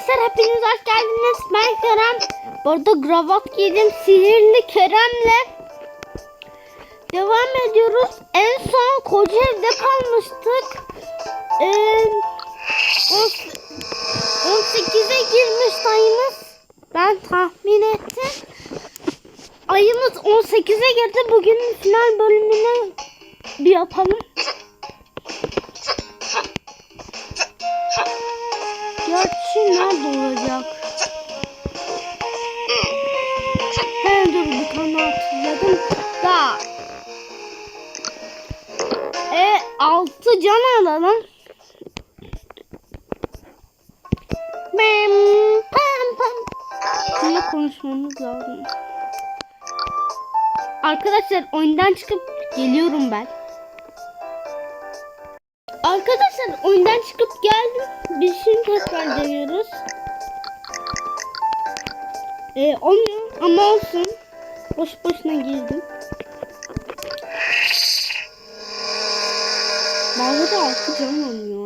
Arkadaşlar hepiniz hoş geldiniz. Ben Kerem. Bu arada gravat giydim. Sihirli Kerem'le devam ediyoruz. En son koca evde kalmıştık. Ee, on- 18'e girmiş sayımız. Ben tahmin ettim. Ayımız 18'e girdi. Bugün final bölümünü bir yapalım. Gerçi nerede olacak? He dur bir tane hatırladım. Da. E altı can alalım. Bam, pam, pam. Şununla konuşmamız lazım. Arkadaşlar oyundan çıkıp geliyorum ben. Arkadaşlar oyundan çıkıp geldim. Biz şimdi tekrar deniyoruz. Ee, olmuyor ama olsun. Boş boşuna girdim. Bazı da altı can olmuyor.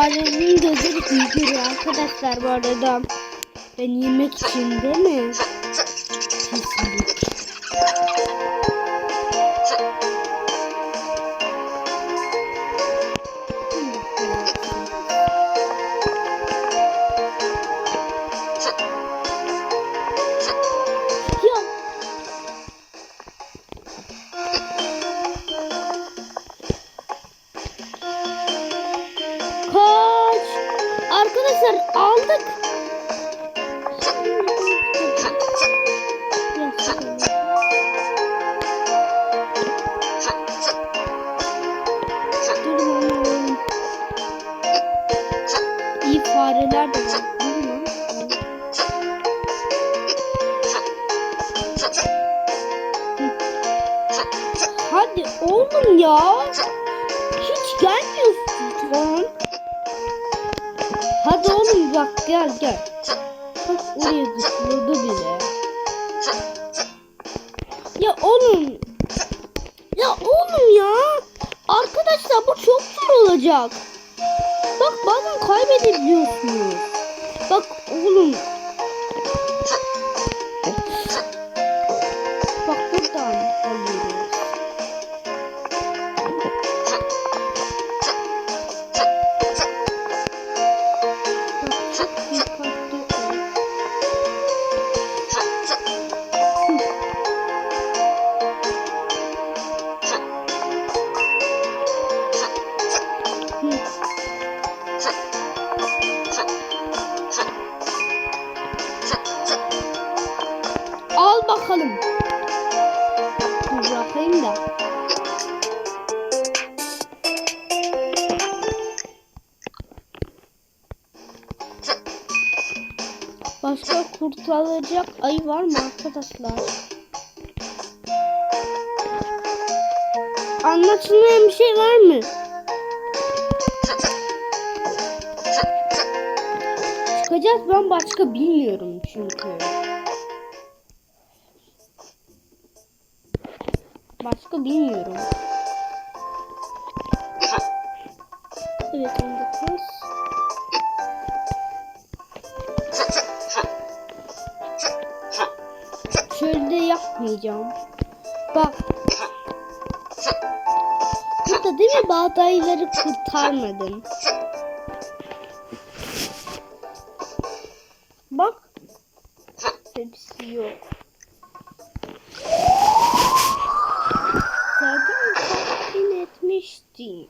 Farenin gözleri görüyor arkadaşlar bu arada. Ben yemek için değil mi? Arkadaşlar aldık. İyi fareler de var. Hadi oğlum ya. Gel gel. Bak oraya zıpladı bile. Ya oğlum. Ya oğlum ya. Arkadaşlar bu çok zor olacak. Bak bazen kaybedebiliyorsunuz. Bak oğlum. Kurtaracak ayı var mı arkadaşlar? Anlaşılmayan bir şey var mı? Çıkacağız ben başka bilmiyorum çünkü. Başka bilmiyorum. Evet ayıları kurtarmadın. Bak. Hepsi yok. Zaten tahmin etmiştim.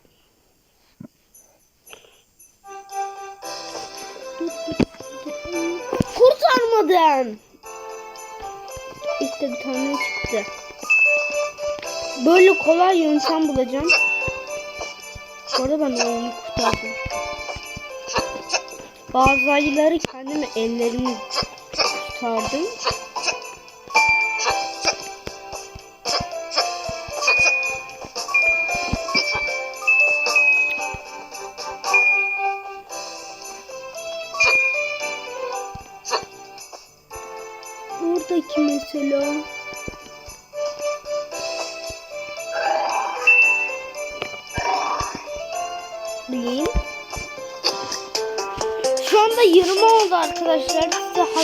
Kurtarmadım. İşte bir tane çıktı. Böyle kolay yöntem bulacağım. Bu ben oyunu kurtardım. Bazı ayıları kendimi ellerimi tutardım.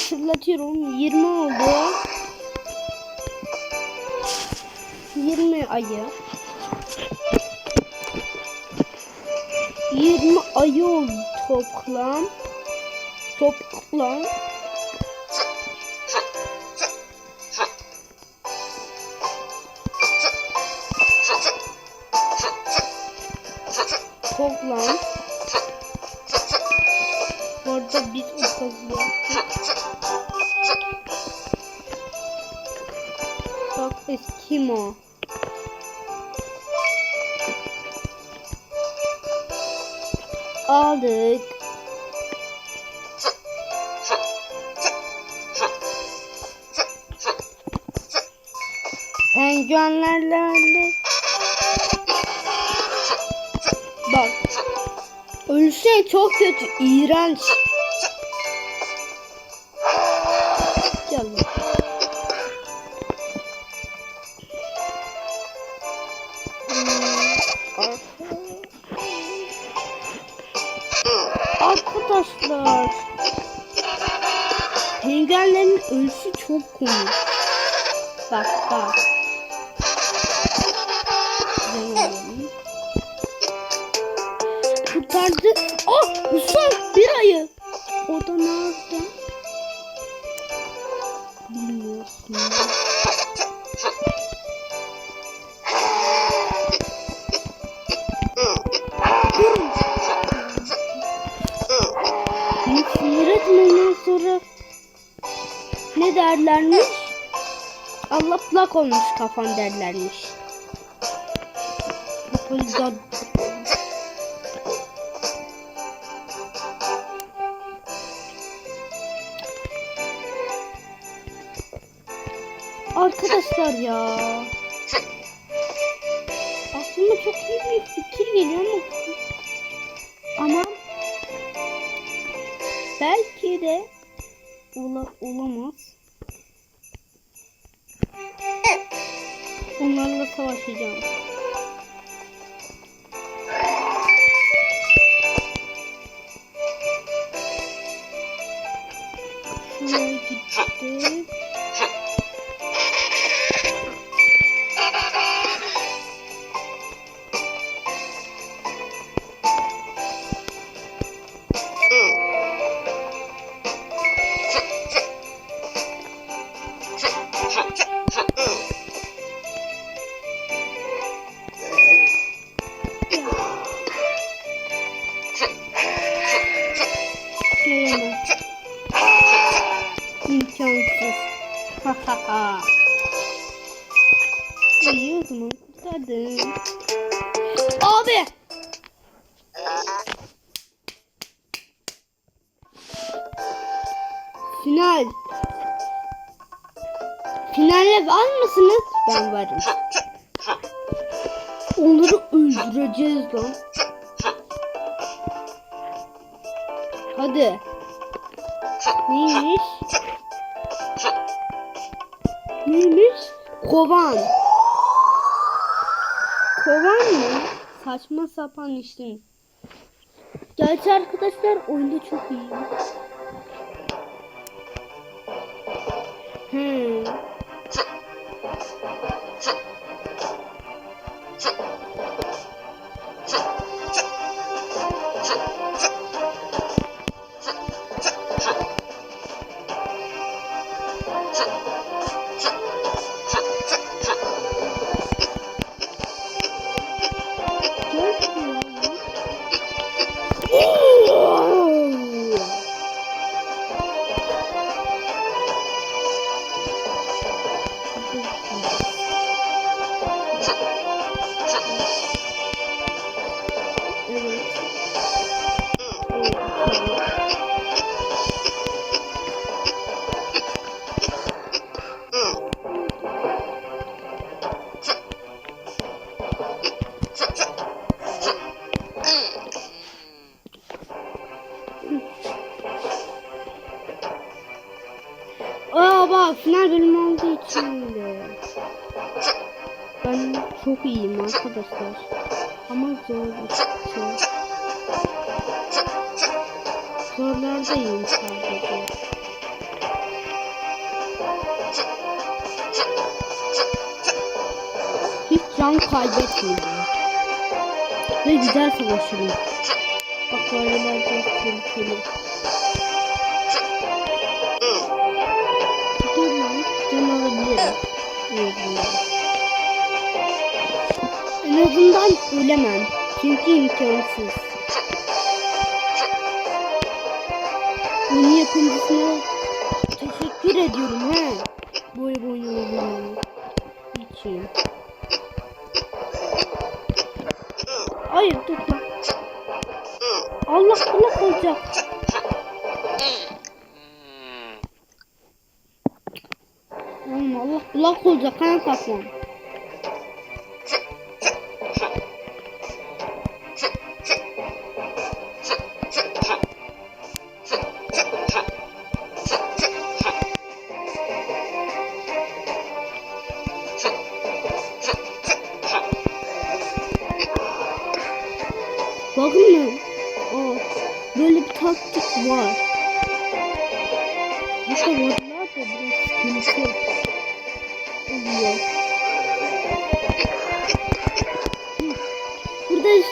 Size hatırlatıyorum. 20 oldu. 20 ayı. 20 ayı oldu toplam. Toplam. Toplam. Bu arada biz o. Eskimo. Aldık. Penguenlerle Bak. Ölse çok kötü, iğrenç. Arkadaşlar. Penguenlerin ölüsü çok komik. Bak bak. Kurtardı. Oh! Bu son bir ayı. O da nerede? Bilmiyorsun. Derlermiş? Allah plak olmuş kafan derlermiş. Yüzden Arkadaşlar ya. Aslında çok iyi bir fikir geliyor ama ama belki de ola, olamaz. Onlarla savaşacağım. Gelemez. İmkansız. Ha ha ha. İyi o zaman kurtardım. Abi. Final. Finale var mısınız? Ben varım. Onları öldüreceğiz lan. Hadi. Neymiş? Neymiş? Kovan. Kovan mı? Saçma sapan işte. Gerçi arkadaşlar oyunda çok iyi. Hmm. Arkadaşlar. Ama zor bir şey. Zorlardayım sadece. Hiç can kaybetmedim. Ve güzel savaşırım. Bak aralar çok tehlikeli. Dur lan. Can alabilirim. En En azından ölemem. Çünkü imkansız. Bunu yapımcısına teşekkür ediyorum he. Böyle bir oyun olduğunu için. Hayır dur dur. Allah Allah olacak. Oğlum Allah kulak olacak kan kafam.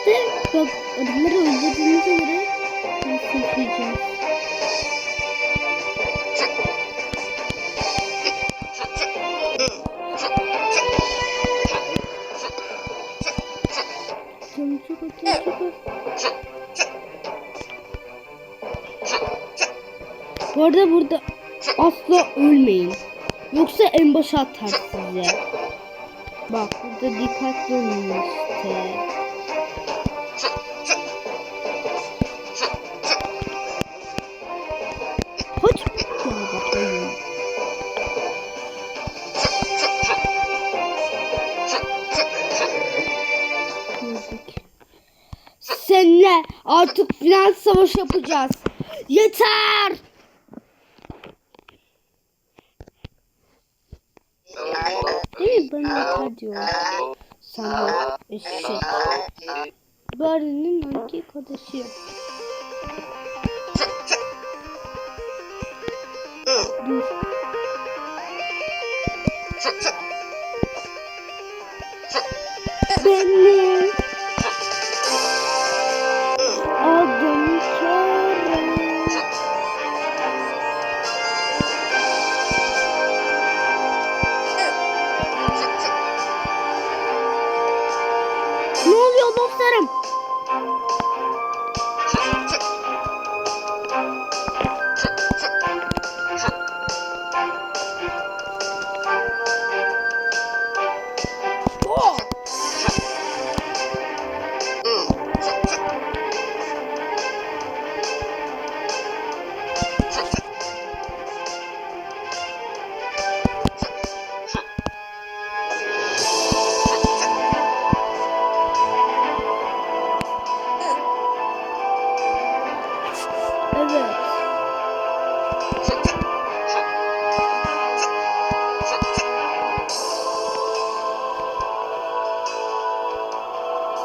İşte bak adamları öldürdüğümüze göre nasıl yapacağız? Bu arada burada asla ölmeyin. Yoksa en başa atar size. Bak burada dikkatli olun işte. Seninle artık final savaşı yapacağız. Yeter! Değil mi? Ben yeter diyorum. Sana eşek. 我的鞋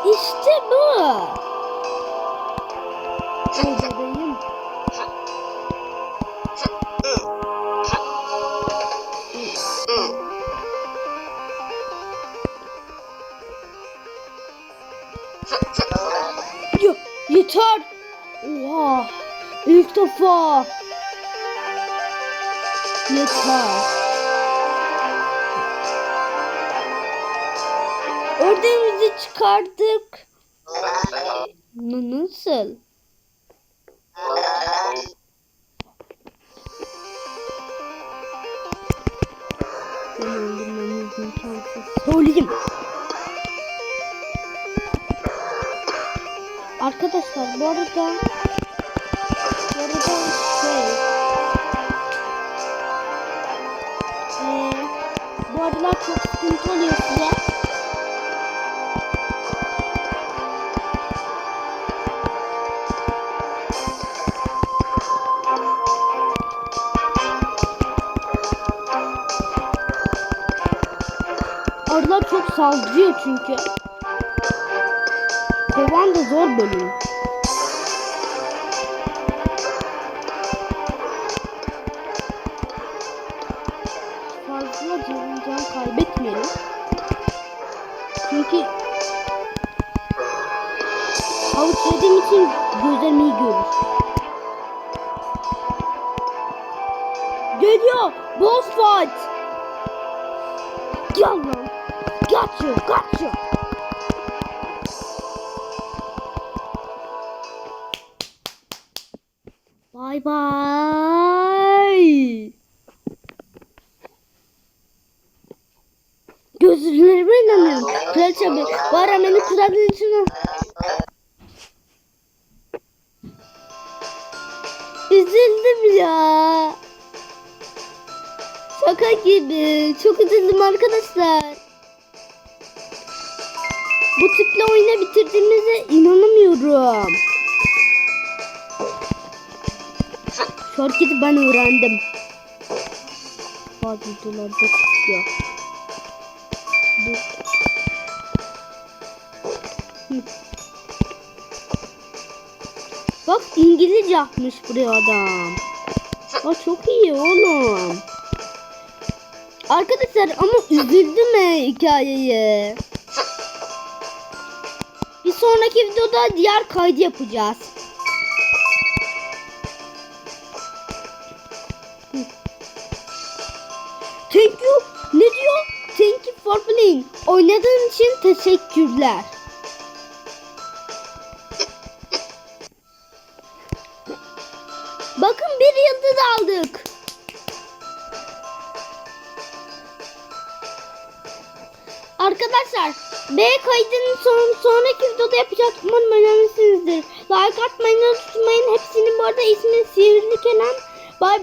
İşte bu. O bebeğim. Ya, yeter. Oha. İlk defa. Yeter. Oradan çıkardık. Ee, nasıl? Hemen bilmemiz imkansız. Söyleyeyim. Arkadaşlar bu arada bu arada şey ee, bu aralar çok sıkıntı oluyor size. Arılar çok saldırıyor çünkü. Kovan da zor bölüm. Fazla can, kaybetmeyelim. Çünkü havuç yediğim için gözlerim iyi görür. Geliyor. Boss fight. Gel. Gotcha, gotcha. Bye bye. Gözlerime inanıyorum. Kraliçe abi, bu ara beni kurtardığı için Üzüldüm ya. Şaka gibi. Çok üzüldüm arkadaşlar. Bu tiple oyunu bitirdiğimize inanamıyorum. Şu ben öğrendim. Bazı videolarda çıkıyor. Bu. Bak İngilizce yapmış buraya adam. Aa, çok iyi oğlum. Arkadaşlar ama üzüldüm hikayeye. Sonraki videoda diğer kaydı yapacağız. Thank you. Ne diyor? Thank you for playing. Oynadığın için teşekkürler. Bakın bir yıldız aldık. Arkadaşlar B kaydının sorun sonraki videoda yapacak umarım önemlisinizdir. Like atmayı unutmayın. Hepsinin bu arada ismi Sihirli Kenan